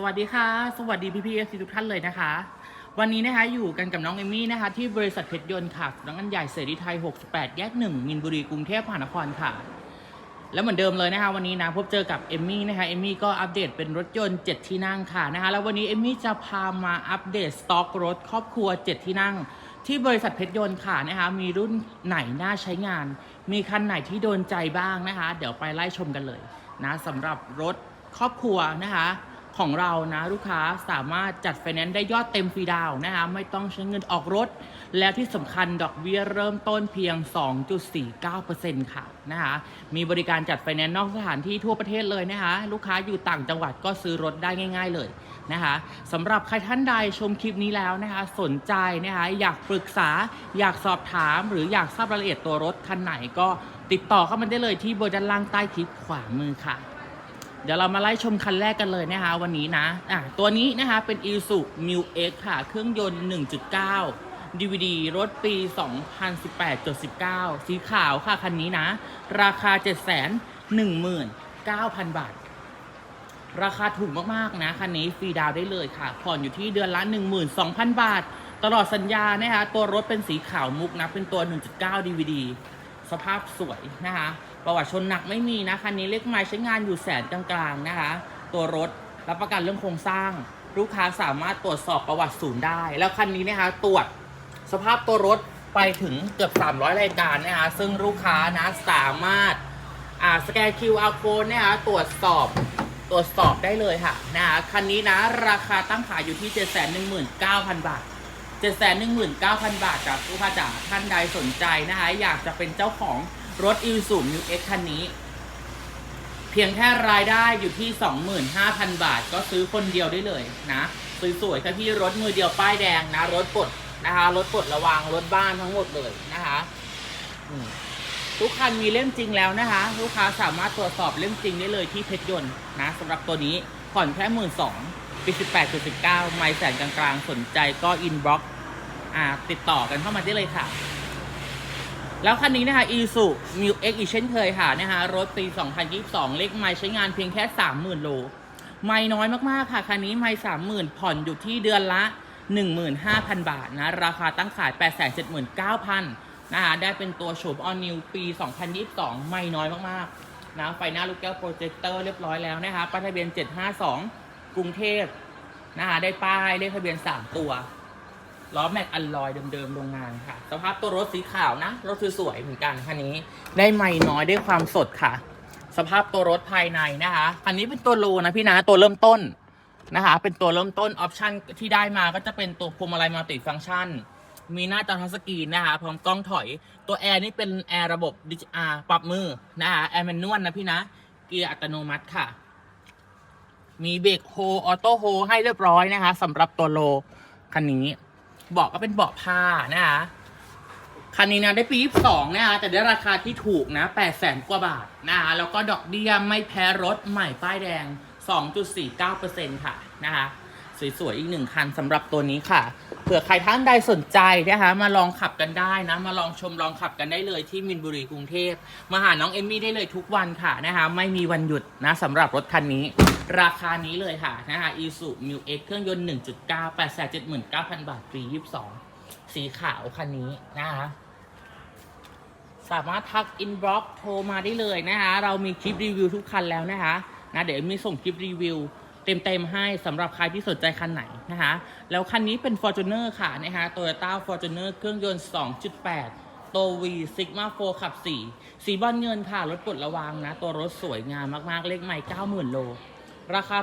สวัสดีค่ะ สวัสดีพี่พีเอฟซีทุกท่านเลยนะคะ วันนี้นะคะอยู่กันกับน้องเอมี่นะคะ ที่บริษัทเพชรยนต์ค่ะนักงานใหญ่เสรีไทย 68 แยก1มินบุรีกรุงเทพมหานครค่ะ แล้วเหมือนเดิมเลยนะคะวันนี้นะพบเจอกับเอมมี่นะคะเอมมี่ก็อัปเดตเป็นรถยนต์ 7 ที่นั่งค่ะนะคะแล้ววันนี้เอมมี่จะพามาอัปเดตสต็อกรถครอบครัว 7 ที่นั่ง ที่บริษัทเพชรยนต์ค่ะนะคะมีรุ่นไหนน่าใช้งาน มีคันไหนที่โดนใจบ้างนะคะ เดี๋ยวไปไล่ชมกันเลยนะสำหรับรถครอบครัวนะคะ ของเรานะลูกค้าสามารถจัดไฟแนนซ์ได้ยอดเต็มฟรีดาวนะคะไม่ต้องใช้เงินออกรถ แล้วที่สำคัญดอกเบี้ยเริ่มต้นเพียง 2.49%ค่ะนะคะมีบริการจัดไฟแนนซ์นอกสถานที่ทั่วประเทศเลยนะคะลูกค้าอยู่ต่างจังหวัดก็ซื้อรถได้ง่าย ๆ เลยนะคะสำหรับใครท่านใดชมคลิปนี้แล้วนะคะ สนใจนะคะอยากปรึกษาอยากสอบถาม หรืออยากทราบรายละเอียดตัวรถคันไหนก็ติดต่อเข้ามาได้เลยที่เบอร์ด้านล่างใต้คลิปขวามือค่ะ เดี๋ยวเรามาไล่ชมคันแรกกันเลยนะคะวันนี้นะอะตัวนี้นะคะเป็น i s u m u X ค่ะ เครื่องยนต์ 1.9 DVD รถปี 2018.19 สีขาวค่ะ คันนี้นะ ราคา 719,000 บาท ราคาถูกมาก ๆ นะ คันนี้ฟรีดาวได้เลยค่ะ ผ่อนอยู่ที่เดือนละ 12,000 บาท ตลอดสัญญานะคะตัวรถเป็นสีขาวมุกนะ เป็นตัว 1.9 DVD สภาพสวยนะคะ ประวัติชนหนักไม่มีนะคันนี้เลขไม้ใช้งานอยู่แสนกลางๆนะคะ ตัวรถรับประกันเรื่องโครงสร้าง ลูกค้าสามารถตรวจสอบประวัติศูนย์ได้ แล้วคันนี้นะคะตรวจสภาพตัวรถไปถึงเกือบ 300 รายการนะคะซึ่งลูกค้านะสามารถอ่าสแกน QR code นะคะตรวจสอบตรวจสอบได้เลยค่ะนะคะคันนี้นะราคาตั้งขายอยู่ที่ 719,000 บาท 719,000 บาทจากผู้ค้าจ๋าท่านใดสนใจนะคะ อยากจะเป็นเจ้าของรถ i s u m u X คันนี้ เพียงแค่รายได้อยู่ที่ 25,000 บาท ก็ซื้อคนเดียวได้เลยนะสวยๆค่ะพี่รถมือเดียวป้ายแดงนะ รถปลดนะคะ รถปลดระวางรถบ้านทั้งหมดเลยนะคะทุกคันมีเล่มจริงแล้วนะคะ ลูกค้าสามารถตรวจสอบเล่มจริงได้เลยที่เพชรยนต์นะสำหรับตัวนี้ผ่อนแค่หมื่นสอง ปีสิบแปดสิบเก้าไม่แสนกลางๆ สนใจก็อินบ็อกอ่าติดต่อกันเข้ามาได้เลยค่ะ แล้วคันนี้นะคะ i s u m u X อีกเช่นเคยค่ะนะคะรถปี 2022 เลขไมล์ใช้งานเพียงแค่ 30,000 โล ไม่น้อยมากๆค่ะ คันนี้ไม่30,000 ผ่อนอยู่ที่เดือนละ 15,000 บาทนะ ราคาตั้งขาย 879,000นะคะได้เป็นตัวโฉม All New ปี 2022 ไม่น้อยมากๆนะไฟหน้าลูกแก้วโปรเจคเตอร์เรียบร้อยแล้วนะคะป้ายทะเบียน 752 กรุงเทพนะคะได้ป้ายเลขทะเบียน3ตัวล้อแม็กอัลลอยเดิมๆโรงงานค่ะ สภาพตัวรถสีขาวนะ รถสวยๆเหมือนกันคันนี้ ได้ไม่น้อยได้ความสดค่ะ สภาพตัวรถภายในนะคะคันนี้เป็นตัวโลนะพี่นะตัวเริ่มต้นนะคะ เป็นตัวเริ่มต้นออปชันที่ได้มาก็จะเป็นตัวพวงมาลัยมัลติฟังก์ชัน มีหน้าจอทัชสกรีนนะคะ พร้อมกล้องถอย ตัวแอร์นี่เป็นแอร์ระบบดิจิอาปรับมือนะคะแอร์แมนนวลนะพี่นะ เกียร์อัตโนมัติค่ะ มีเบรกโฮออโต้โฮให้เรียบร้อยนะคะสำหรับตัวโลคันนี้เบาะก็เป็นเบาะผ้านะคะคันนี้นะได้ปี 22 นะคะแต่ได้ราคาที่ถูกนะ 8 แสนกว่าบาทนะคะแล้วก็ดอกเบี้ยไม่แพ้รถใหม่ป้ายแดง 2.49%ค่ะนะคะสวยๆ อีกหนึ่งคันสำหรับตัวนี้ค่ะ เผื่อใครท่านใดสนใจนะคะมาลองขับกันได้นะ มาลองชมลองขับกันได้เลยที่มินบุรีกรุงเทพมาหาน้องเอมมี่ได้เลยทุกวันค่ะนะคะไม่มีวันหยุดนะสำหรับรถคันนี้ ราคานี้เลยค่ะนะคะอีซูมิวเอ็กเครื่องยนต์ 1.9 879,000 บาทฟรี22 สีขาวคันนี้นะคะสามารถทักอินบ็อกโทรมาได้เลยนะคะเรามีคลิปรีวิวทุกคันแล้วนะคะนะเดี๋ยวมีส่งคลิปรีวิวเต็มๆให้สำหรับใครที่สนใจคันไหนนะคะแล้วคันนี้เป็น Fortuner ค่ะนะคะ Toyota Fortuner เครื่องยนต์ 2.8 ตัว V Sigma 4 ขับ 4 สีบอลเงินค่ะ รถปลดระวางนะ ตัวรถสวยงามมากๆ เลขใหม่ 90,000 โล ราคา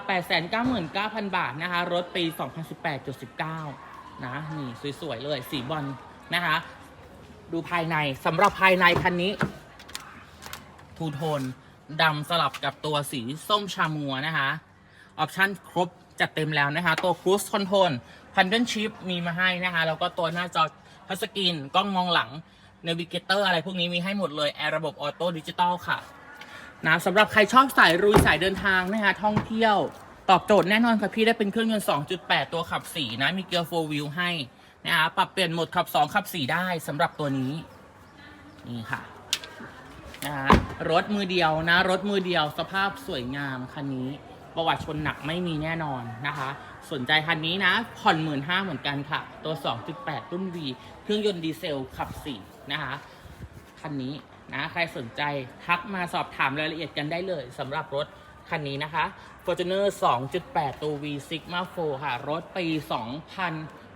899,000 บาทนะคะ รถปี 2018.19 นะ นี่สวย ๆ เลย สีบอลนะคะ ดูภายในสำหรับภายในคันนี้ ทูโทนดำสลับกับตัวสีส้มชามัวนะคะ ออปชั่นครบจัดเต็มแล้วนะคะ ตัว Cruise Control Paddle Shift มีมาให้นะคะ แล้วก็ตัวหน้าจอทัชสกรีนกล้องมองหลัง Navigator อะไรพวกนี้มีให้หมดเลย แอร์ระบบออโต้ดิจิตอลค่ะ นะสำหรับใครชอบสายรุยสายเดินทางนะคะท่องเที่ยว ตอบโจทย์แน่นอนค่ะพี่ได้เป็นเครื่องยนต์ 2.8 ตัวขับ 4 นะ มีเกียร์4 wheel ให้นะคะปรับเปลี่ยนโหมดขับ 2 ขับ 4 ได้สำหรับตัวนี้ นี่ค่ะนะคะรถมือเดียวนะ รถมือเดียวสภาพสวยงามคันนี้ ประวัติชนหนักไม่มีแน่นอนนะคะ สนใจคันนี้นะ ผ่อนหมื่นห้าเหมือนกันค่ะ ตัว 2.8 รุ่น V เครื่องยนต์ดีเซลขับ 4 นะคะ คันนี้ นะใครสนใจทักมาสอบถามรายละเอียดกันได้เลยสำหรับรถคันนี้นะคะ Fortuner 2.8 ตัว V Sigma 4ค่ะ รถปี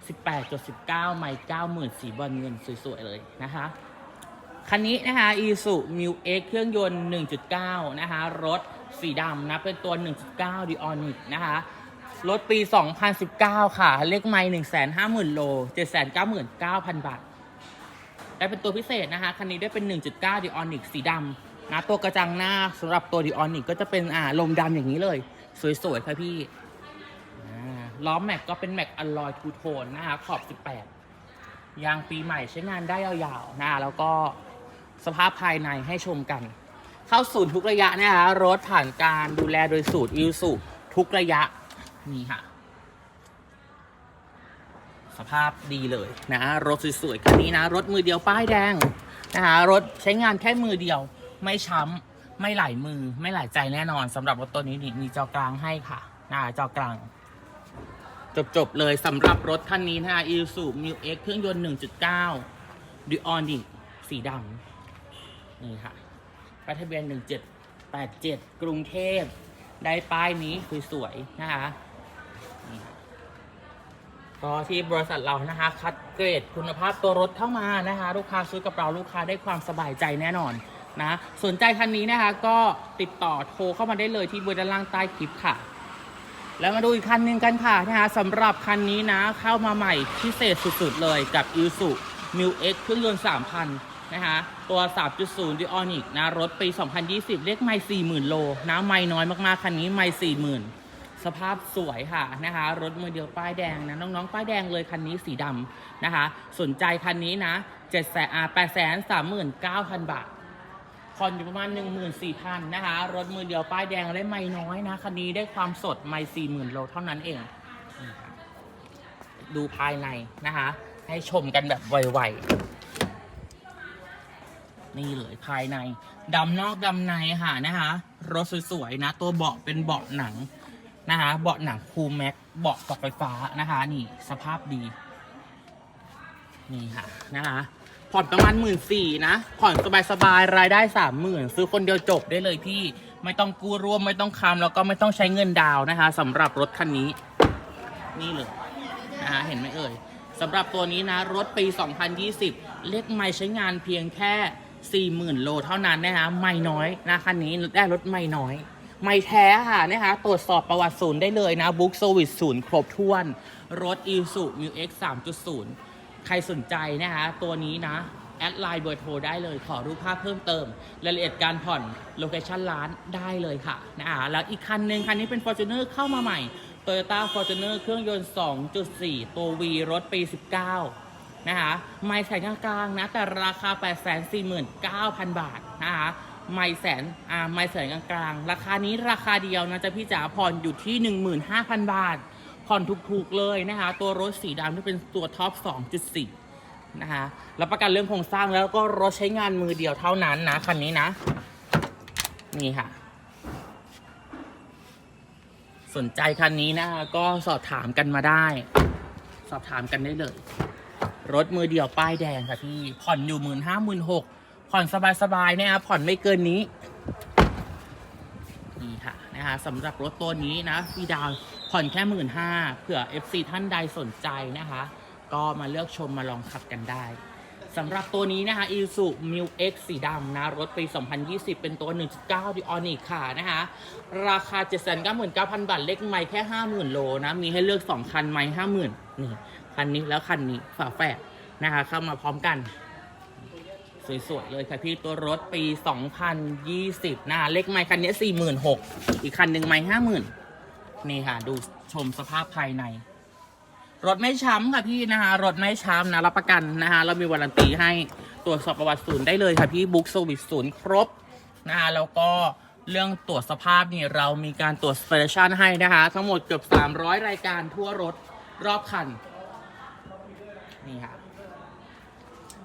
2018.19 ไมล์90,000สีบอลเงินสวย ๆ เลยนะคะ คันนี้นะคะ Isuzu Mu X เครื่องยนต์ 1.9 นะคะ รถสีดำนะ เป็นตัว 1.9 d i o n i c นะคะ รถปี 2019 ค่ะ เลขไมล์150,000 โล 799,000 บาท ได้เป็นตัวพิเศษนะคะ คันนี้ได้เป็น 1.9 d i o n i c สีดำนะตัวกระจังหน้าสำหรับตัว d i o n i c ก็จะเป็นอ่าลมดำอย่างนี้เลย สวยๆค่ะพี่ล้อแม็กก็เป็นแม็กอลลอยทูโทนนะคะขอบ 18 ยางปีใหม่ใช้งานได้ยาวๆนะแล้วก็สภาพภายในให้ชมกัน เข้าศูนย์ทุกระยะนะคะรถผ่านการดูแลโดยสูตรอิวสุทุกระยะนี่ค่ะ สภาพดีเลยนะรถสวยๆคันนี้นะ รถมือเดียวป้ายแดงนะคะรถใช้งานแค่มือเดียว ไม่ช้ำไม่ไหลมือไม่ไหลใจแน่นอนสำหรับรถตัวนี้นี่มีจอกลางให้ค่ะนะจอกลาง จบๆเลยสำหรับรถคันนี้นะคะ Isuzu Mu X เครื่องยนต์ 1.9 d i o n i c สีดำนี่ค่ะป้ายทะเบียน 1787 กรุงเทพ ได้ป้ายนี้คือสวยๆนะคะ ก็ที่บริษัทเรานะคะ คัดเกรดคุณภาพตัวรถเข้ามานะคะ ลูกค้าซื้อกับเราลูกค้าได้ความสบายใจแน่นอนนะสนใจคันนี้นะคะก็ติดต่อโทรเข้ามาได้เลยที่เบอร์ด้านล่างใต้คลิปค่ะ แล้วมาดูอีกคันหนึ่งกันค่ะนะคะสำหรับคันนี้นะเข้ามาใหม่พิเศษสุดๆเลยกับ i s u m u X เครื่องยนต์3,000นะคะตัว 3.0 d i o n i c นะรถปี 2020 เลขไม่40,000 โลนะไม่น้อยมากๆ คันนี้ไม่40,000 สภาพสวยค่ะนะคะรถมือเดียวป้ายแดงนะน้องๆ ป้ายแดงเลยคันนี้สีดำนะคะ สนใจคันนี้นะ7แสนอ่า8แสน39,000บาทผ่อนอยู่ประมาณ 14,000นะคะ รถมือเดียวป้ายแดงได้ไม่น้อยนะ คันนี้ได้ความสดไม่40,000 โลเท่านั้นเอง ดูภายในนะคะ ให้ชมกันแบบไวๆ นี่เลยภายในดำนอกดำในค่ะนะคะ รถสวยๆนะ ตัวเบาะเป็นเบาะหนัง นะคะเบาะหนังคูลแม็กเบาะกับไฟฟ้านะคะ นี่สภาพดี นี่ค่ะนะคะผ่อนประมาณหมื่นสี่นะ ผ่อนสบายๆรายได้สามหมื่นซื้อคนเดียวจบได้เลยพี่ ไม่ต้องกู้ร่วมไม่ต้องคำแล้วก็ไม่ต้องใช้เงินดาวนะคะสำหรับรถคันนี้ นี่เลยนะคะเห็นไหมเอ่ยสำหรับตัวนี้นะ รถปี 2020 เลขไม่ใช้งานเพียงแค่ 40,000 โลเท่านั้นนะคะไม่น้อยนะคันนี้ได้รถไม่น้อย ไม่แท้ค่ะนะคะตรวจสอบประวัติศูนย์ได้เลยนะบุ๊กโซวิสศูนย์ครบถ้วน รถ i s u m u x 3.0ใครสนใจนะคะตัวนี้นะ แอดไลน์เบอร์โทรได้เลย ขอรูปภาพเพิ่มเติม รายละเอียดการผ่อนโลเคชั่นร้านได้เลยค่ะนะคะแล้วอีกคันหนึ่งคันนี้เป็น Fortuner เข้ามาใหม่ Toyota Fortuner เครื่องยนต์ 2.4 ตัว V รถปี 19 นะคะไม่แสนกลางๆนะ แต่ราคา 849,000 บาทนะคะ ไม่แสนอ่าไม่แสนกลางๆ ราคานี้ราคาเดียวนะจะพี่จ๋าผ่อนอยู่ที่ 15,000 บาท ผ่อนถูกๆเลยนะคะ ตัวรถสีดำที่เป็นตัวท็อป 2.4 นะคะรับประกันเรื่องโครงสร้างแล้วก็รถใช้งานมือเดียวเท่านั้นนะคันนี้นะ นี่ค่ะ สนใจคันนี้นะคะก็สอบถามกันมาได้ สอบถามกันได้เลย รถมือเดียวป้ายแดงค่ะพี่ผ่อนอยู่หมื่นห้าหมื่นหก ผ่อนสบายๆนะครับผ่อนไม่เกินนี้ นี่ค่ะนะคะสำหรับรถตัวนี้นะฟีดาวผ่อนแค่หมื่นห้าเผื่อ FC ท่านใดสนใจนะคะ ก็มาเลือกชมมาลองขับกันได้สำหรับตัวนี้นะคะ Isuzu Mu X สีดำนะ รถปี 2020 เป็นตัว 1.9 d i o n i c ค่ะนะคะ ราคา 799,000 บาท เล็กไม่แค่ 50,000 โลนะ มีให้เลือก 2 คันไม่50,000 นี่ คันนี้แล้วคันนี้ฝาแฝดนะคะ เข้ามาพร้อมกัน สวยๆเลยค่ะพี่ตัวรถปี 2020นะเล็กไม้คันนี้ 46,000 อีกคันหนึ่งไม้50,000 นี่ค่ะ ดูชมสภาพภายใน รถไม่ช้ำค่ะพี่นะคะรถไม่ช้ำนะรับประกันนะคะเรามีวารันตีให้ตรวจสอบประวัติศูนย์ได้เลยค่ะพี่บุ๊กโซวิสศูนย์ครบนะคะแล้วก็เรื่องตรวจสภาพนี่เรามีการตรวจสเปเชั่นให้นะคะ ทั้งหมดเกือบ 300 รายการทั่วรถรอบคัน นี่ค่ะ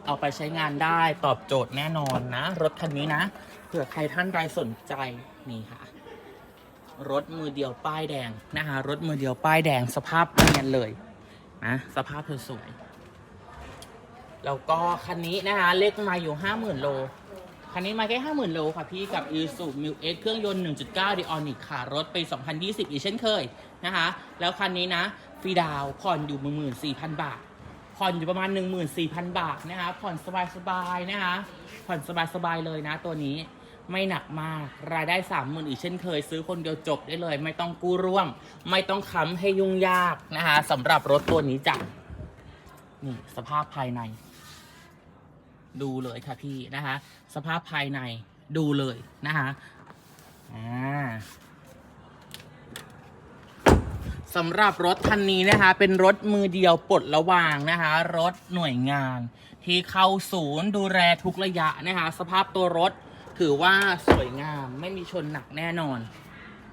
เอาไปใช้งานได้ตอบโจทย์แน่นอนนะ รถคันนี้นะเผื่อใครท่านใดสนใจนี่ค่ะ รถมือเดียวป้ายแดงนะคะรถมือเดียวป้ายแดงสภาพเนียนเลยนะสภาพเธอสวยแล้วก็คันนี้นะคะเลขมาอยู่ห้าหมื่นโลคันนี้มาแค่ห้าหมื่นโลค่ะพี่กับ i s u m i l X เครื่องยนต์ 1.9 d i o n i c ค่ะ รถไปี2020 อีกเช่นเคยนะคะ แล้วคันนี้นะ ฟรีดาวผ่อนอยู่ 14,000 บาท ผ่อนอยู่ประมาณ 14,000 บาทนะคะ ผ่อนสบายๆนะคะ ผ่อนสบายๆเลยนะตัวนี้ไม่หนักมาก รายได้30,000อีกเช่นเคย ซื้อคนเดียวจบได้เลย ไม่ต้องกู้ร่วม ไม่ต้องค้ำให้ยุ่งยากนะคะสำหรับรถตัวนี้จ้ะนี่สภาพภายใน ดูเลยค่ะพี่นะคะ สภาพภายในดูเลยนะคะอ่า สำหรับรถคันนี้นะคะ เป็นรถมือเดียวปลดระวางนะคะ รถหน่วยงาน ที่เข้าศูนย์ดูแลทุกระยะนะคะ สภาพตัวรถถือว่าสวยงามไม่มีชนหนักแน่นอน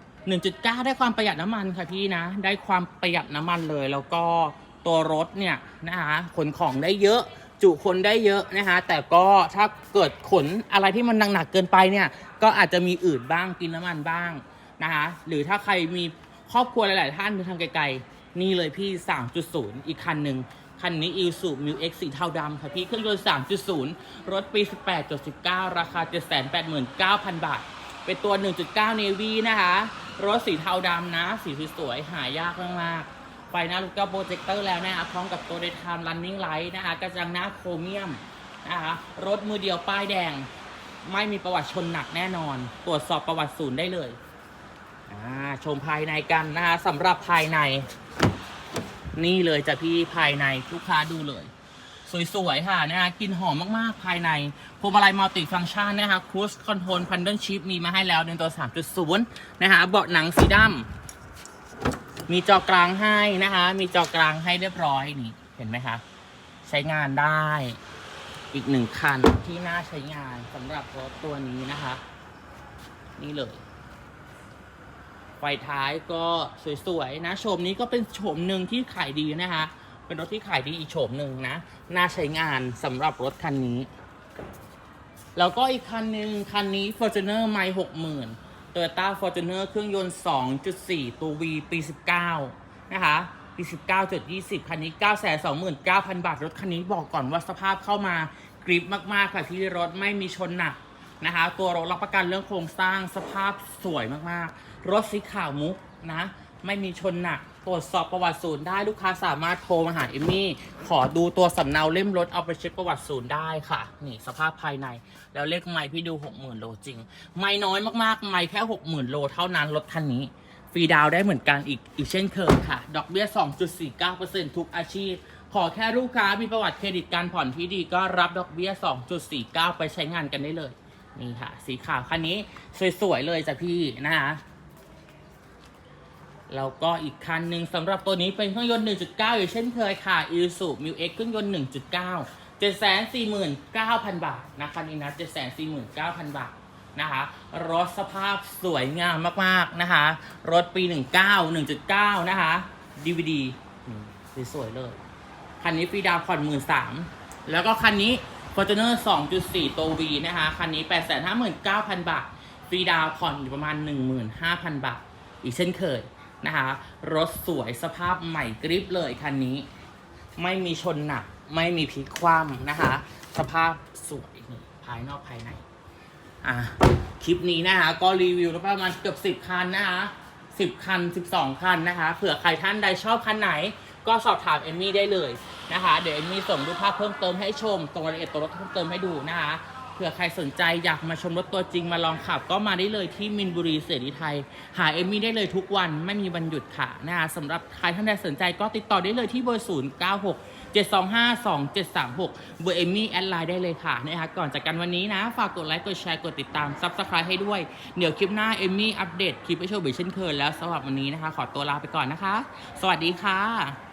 1.9 ได้ความประหยัดน้ำมันค่ะพี่นะ ได้ความประหยัดน้ำมันเลย แล้วก็ตัวรถเนี่ยนะคะขนของได้เยอะจุคนได้เยอะนะคะแต่ก็ถ้าเกิดขนอะไรที่มันหนักๆเกินไปเนี่ย ก็อาจจะมีอืดบ้างกินน้ำมันบ้างนะคะหรือถ้าใครมี ครอบครัวหลาย ๆ ท่านเดินทางไกล ๆ นี่เลยพี่ 3.0 อีกคันหนึ่งคันนี้ i s u m i l X สีเทาดำค่ะพี่เครื่องยนต์3.0 รถปี 18.19 ราคา 789,000 บาท เป็นตัว 1.9 Navy นะคะ รถสีเทาดำนะ สีสวยๆหายากมาก ๆไฟหน้าลูกก็โปรเจคเตอร์แล้วนะคะพร้อมกับตัว daytime running light นะคะกระจังหน้าโครเมียมนะคะรถมือเดียวป้ายแดง ไม่มีประวัติชนหนักแน่นอน ตรวจสอบประวัติศูนย์ได้เลย อ่าชมภายในกันนะคะสำหรับภายใน นี่เลยจ้ะพี่ภายในลูกค้าดูเลย สวยๆค่ะนะคะกลินหอมมากๆภายในพวงมาลัยมัลติฟังชันนะคะครู e คอนโทรลพันเดิลชิพมีมาให้แล้วในตัว 3.0 นะคะเบาะหนังสีดำมีจอกลางให้นะคะ มีจอกลางให้เรียบร้อยนี่เห็นไหมคะ ใช้งานได้อีกหนึ่งคันที่น่าใช้งานสำหรับรถตัวนี้นะคะ นี่เลย ไฟท้ายก็สวยๆนะโฉมนี้ก็เป็นโฉมหนึ่งที่ขายดีนะคะ เป็นรถที่ขายดีอีกโฉมหนึ่งนะ น่าใช้งานสำหรับรถคันนี้ แล้วก็อีกคันหนึ่งคันนี้ Fortuner ไม่หกหมื่น Toyota Fortuner เครื่องยนต์ 2.4 ตัว V ปี 19 นะคะ ปี 19.20 คันนี้ 929,000 บาท รถคันนี้บอกก่อนว่าสภาพเข้ามากริปมากๆค่ะที่รถไม่มีชนหนักนะคะ ตัวรถรับประกันเรื่องโครงสร้างสภาพสวยมากๆ รถสีขาวมุกนะ ไม่มีชนหนักตรวจสอบประวัติศูนย์ได้ลูกค้าสามารถโทรมาหาเอมมี่ ขอดูตัวสำเนาเล่มรถเอาไปเช็คประวัติศูนย์ได้ค่ะ นี่สภาพภายใน แล้วเลขไมค์พี่ดู60,000โลจริง ไม่น้อยมากๆ ไม่แค่ 60,000โลเท่านั้นรถคันนี้ ฟรีดาวได้เหมือนกันอีกอีกเช่นเคยค่ะ ดอกเบี้ย 2.49%ทุกอาชีพ ขอแค่ลูกค้ามีประวัติเครดิตการผ่อนที่ดีก็รับดอกเบี้ย 2.49 ไปใช้งานกันได้เลย นี่ค่ะ สีขาวคันนี้สวยๆเลยจ้ะพี่นะคะ แล้วก็อีกคันหนึ่งสำหรับตัวนี้เป็นเครื่องยนต์ 1.9 อยู่เช่นเคยค่ะ i s u Mu X เครื่องยนต์ 1.9 749,000 บาทนะคันนี้นะ749,000 บาทนะคะ รถสภาพสวยงามมากๆนะคะ รถปี 19 1.9 นะคะ DVD สวยๆเลย คันนี้ฟรีดาวน์ผ่อน 13,000 แล้วก็คันนี้ Fortuner 2.4 ตัว V นะคะ คันนี้ 859,000 บาท ฟรีดาวน์ผ่อนอยู่ประมาณ 15,000 บาท อีกเช่นเคย นะคะรถสวยสภาพใหม่กริปเลยคันนี้ ไม่มีชนหนัก ไม่มีพลิกคว่ำนะคะ สภาพสวยนี่ภายนอกภายในอะคลิปนี้นะคะก็รีวิวแล้วประมาณเกือบสิบคันนะคะสิบคันสิบสองคันนะคะเผื่อใครท่านใดชอบคันไหน ก็สอบถามเอมมี่ได้เลยนะคะ เดี๋ยวเอมมี่ส่งรูปภาพเพิ่มเติมให้ชมตรงรายละเอียดตัวรถเพิ่มเติมให้ดูนะคะ เผื่อใครสนใจอยากมาชมรถตัวจริงมาลองขับ ก็มาได้เลยที่มินบุรีเสรีไทย หาเอมมี่ได้เลยทุกวันไม่มีวันหยุดค่ะนะคะสำหรับใครท่านใดสนใจก็ติดต่อได้เลยที่เบอร์ 0 9 6 725 2736 เบอร์เอมมี่แอดไลน์ได้เลยค่ะนะคะก่อนจากกันวันนี้นะ ฝากกดไลค์กดแชร์กดติดตามซับสไครต์ให้ด้วย เดี๋ยวคลิปหน้าเอมมี่อัปเดตคลิปให้ชมอีกเช่นเคยแล้วสำหรับวันนี้นะคะ ขอตัวลาไปก่อนนะคะ สวัสดีค่ะ